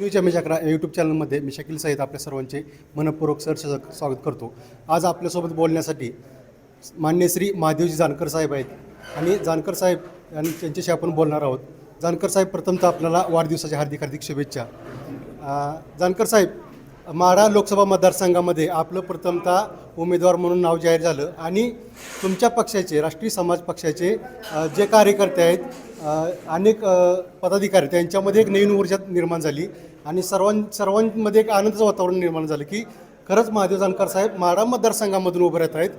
News मी H YouTube चॅनलमध्ये मी शकील सहित आपल्या सर्वांचे मनपूर्वक सर स्वागत करतो. आज आपल्यासोबत बोलण्यासाठी मान्य श्री महादेवजी जानकर साहेब आहेत. आणि जानकर साहेब आणि त्यांच्याशी आपण बोलणार आहोत. जानकर साहेब प्रथमतः आपल्याला वाढदिवसाच्या हार्दिक हार्दिक शुभेच्छा. जानकर साहेब माढा लोकसभा मतदारसंघामध्ये आपलं प्रथमतः उमेदवार म्हणून नाव जाहीर झालं आणि तुमच्या पक्षाचे राष्ट्रीय समाज पक्षाचे जे कार्यकर्ते आहेत अनेक पदाधिकारी त्यांच्यामध्ये एक नवीन ऊर्जा निर्माण झाली आणि सर्वां सर्वांमध्ये एक आनंदाचं वातावरण निर्माण झालं की खरंच महादेव जानकर साहेब माढा मतदारसंघामधून उभे राहत आहेत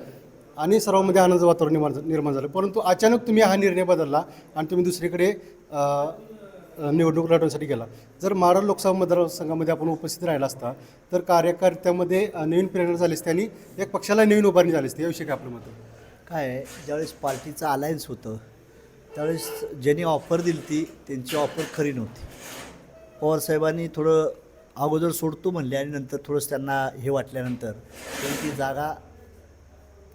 आणि सर्वांमध्ये आनंदाचं वातावरण निर्माण निर्माण झालं. परंतु अचानक तुम्ही हा निर्णय बदलला आणि तुम्ही दुसरीकडे निवडणूक लढवण्यासाठी गेला. जर माढा लोकसभा मतदारसंघामध्ये आपण उपस्थित राहिला असता तर कार्यकर्त्यामध्ये नवीन प्रेरणा झाली असते आणि एक पक्षाला नवीन उभारणी झाली असते. याविषयी काय आपलं मत काय आहे, ज्यावेळेस पार्टीचं अलायन्स होतं त्यावेळेस ज्यांनी ऑफर दिली ती त्यांची ऑफर खरी नव्हती. पवारसाहेबांनी थोडं अगोदर सोडतो म्हणले आणि नंतर थोडंसं त्यांना हे वाटल्यानंतर त्यांची ती जागा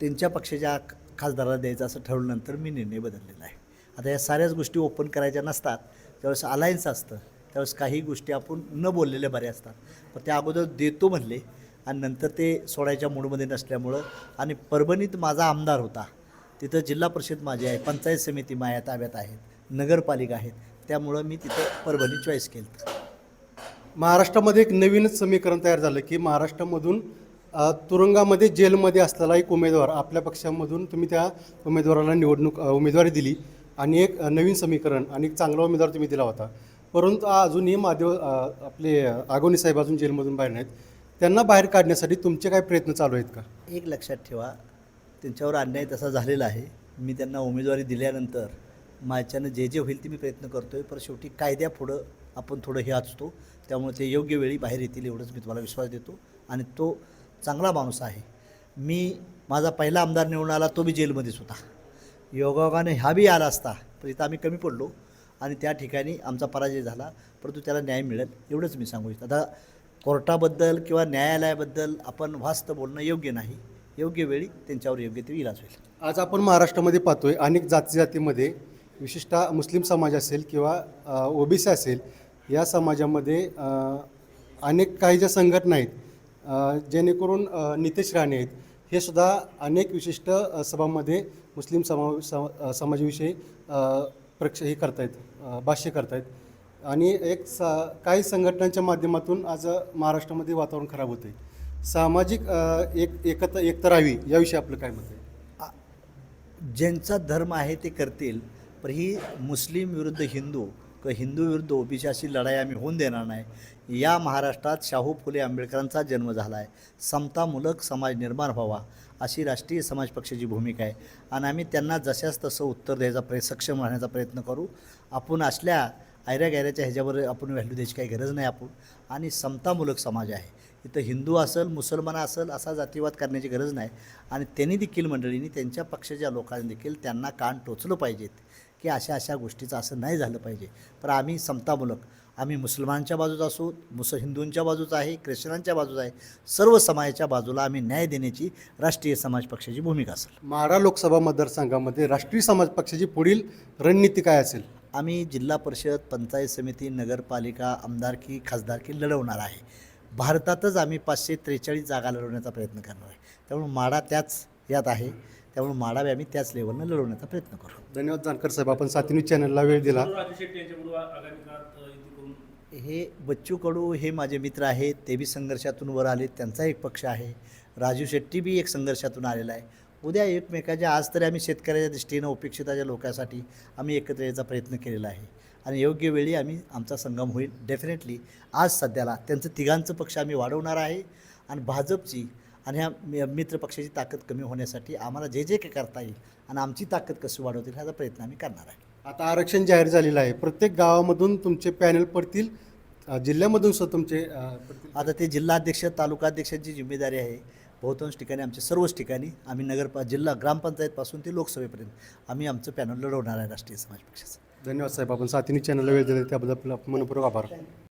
त्यांच्या पक्षाच्या खासदाराला द्यायचं असं ठरवल्यानंतर मी निर्णय बदललेला आहे. आता या साऱ्याच गोष्टी ओपन करायच्या नसतात त्यावेळेस अलायन्स असतं. त्यावेळेस काही गोष्टी आपण न बोललेल्या बऱ्या असतात. पण त्या अगोदर देतो म्हणले आणि नंतर ते सोडायच्या मूडमध्ये नसल्यामुळं आणि परभणीत माझा आमदार होता. तिथं जिल्हा परिषद माझी आहे पंचायत समिती माझ्या ताब्यात आहेत नगरपालिका आहेत. त्यामुळं मी तिथं परभणी चॉईस केलं. महाराष्ट्रामध्ये एक नवीनच समीकरण तयार झालं की महाराष्ट्रामधून तुरुंगामध्ये जेलमध्ये असलेला एक उमेदवार आपल्या पक्षामधून तुम्ही त्या उमेदवाराला निवडणूक उमेदवारी दिली. आणि एक नवीन समीकरण आणि एक चांगला उमेदवार तुम्ही दिला होता. परंतु अजूनही माध्यम आपले आगोनी साहेब अजून जेलमधून बाहेर नाहीत. त्यांना बाहेर काढण्यासाठी तुमचे काय प्रयत्न चालू आहेत का? एक लक्षात ठेवा त्यांच्यावर अन्याय तसा झालेला आहे. मी त्यांना उमेदवारी दिल्यानंतर माझ्यानं जे जे होईल ते मी प्रयत्न करतो आहे पण शेवटी कायद्यापुढं आपण थोडं हे असतो त्यामुळे ते योग्य वेळी बाहेर येतील एवढंच मी तुम्हाला विश्वास देतो आणि तो चांगला माणूस आहे. मी माझा पहिला आमदार निवडून आला तो बी जेलमध्येच होता. योगायोगाने हा बी आला असता पण इथं आम्ही कमी पडलो आणि त्या ठिकाणी आमचा पराजय झाला परंतु त्याला न्याय मिळेल एवढंच मी सांगू इच्छितो. आता कोर्टाबद्दल किंवा न्यायालयाबद्दल आपण वास्त बोलणं योग्य नाही योग्य वेळी त्यांच्यावर योग्य ते इलाज होईल. आज आपण महाराष्ट्रामध्ये पाहतोय अनेक जाती जातीमध्ये विशेषतः मुस्लिम समाज असेल किंवा ओबीसी असेल या समाजामध्ये अनेक काही ज्या संघटना आहेत जेणेकरून नितेश राणे आहेत हे सुद्धा अनेक विशिष्ट सभांमध्ये मुस्लिम समा सम- समाजाविषयी प्रक्ष हे करतायत भाष्य करतायत. आणि एक सा काही संघटनांच्या माध्यमातून आज महाराष्ट्रामध्ये वातावरण खराब होतं आहे सामाजिक एक एकता एकता राहावी याविषयी आपलं काय मत आहे? ज्यांचा धर्म आहे ते करतील पण ही मुस्लिम विरुद्ध हिंदू किंवा हिंदू विरुद्ध ओबीसी अशी लढाई आम्ही होऊन देणार नाही. या महाराष्ट्रात शाहू फुले आंबेडकरांचा जन्म झाला आहे. समतामूलक समाज निर्माण व्हावा अशी राष्ट्रीय समाज पक्षाची भूमिका आहे. आणि आम्ही त्यांना जशाच तसं उत्तर द्यायचा प्रय सक्षम राहण्याचा प्रयत्न करू. आपण असल्या आयऱ्या गैऱ्याच्या ह्याच्यावर आपण व्हॅल्यू द्यायची काही गरज नाही आपण. आणि समतामूलक समाज आहे. इथं हिंदू असेल मुसलमान असेल असा जातीवाद करण्याची गरज नाही. आणि त्यांनी देखील मंडळींनी त्यांच्या पक्षाच्या लोकांनी देखील त्यांना कान टोचलं पाहिजेत. की अशा अशा गोष्टीचं असं नाही झालं पाहिजे. पण आम्ही समतामूलक आम्ही मुसलमानांच्या बाजूचा असो मुस हिंदूंच्या बाजूचा आहे ख्रिश्चनांच्या बाजूचा आहे सर्व समाजाच्या बाजूला आम्ही न्याय देण्याची राष्ट्रीय समाज पक्षाची भूमिका असेल. माढा लोकसभा मतदारसंघामध्ये राष्ट्रीय समाज पक्षाची पुढील रणनीती काय असेल? आम्ही जिल्हा परिषद पंचायत समिती नगरपालिका आमदारकी खासदारकी लढवणार आहे. भारतातच आम्ही पाचशे त्रेचाळीस जागा लढवण्याचा प्रयत्न करणार आहे. त्यामुळे माडा त्याच यात आहे. त्यामुळे माडा बी आम्ही त्याच लेवलनं लढवण्याचा प्रयत्न करू. धन्यवाद जानकर साहेब. आपण सातवी चॅनलला वेळ दिला. हे बच्चू कडू हे माझे मित्र आहेत ते बी संघर्षातून वर आले त्यांचा एक पक्ष आहे. राजू शेट्टी बी एक संघर्षातून आलेला आहे. उद्या एकमेकाच्या आज तरी आम्ही शेतकऱ्याच्या दृष्टीनं उपेक्षिताच्या लोकांसाठी आम्ही एकत्र यायचा प्रयत्न केलेला आहे. आणि योग्य वेळी आम्ही आमचा संगम होईल डेफिनेटली आज सध्याला त्यांचं तिघांचं पक्ष आम्ही वाढवणार आहे. आणि भाजपची आणि ह्या मित्र पक्षाची ताकद कमी होण्यासाठी आम्हाला जे जे काही करता येईल आणि आमची ताकद कशी वाढवतील ह्याचा प्रयत्न आम्ही करणार आहे. आता आरक्षण जाहीर झालेलं आहे. प्रत्येक गावामधून तुमचे पॅनल पडतील जिल्ह्यामधून सुद्धा तुमचे आता ते जिल्हाध्यक्ष तालुकाध्यक्षांची जिम्मेदारी आहे. बहुतांश ठिकाणी आमच्या सर्वच ठिकाणी आम्ही नगर जिल्हा ग्रामपंचायतपासून ते लोकसभेपर्यंत आम्ही आमचं पॅनल लढवणार आहे राष्ट्रीय समाज पक्षाचं. धन्यवाद साहेब. आपण सातवी चॅनलला वेळ दिला त्याबद्दल आपलं मनपूर्वक आभार.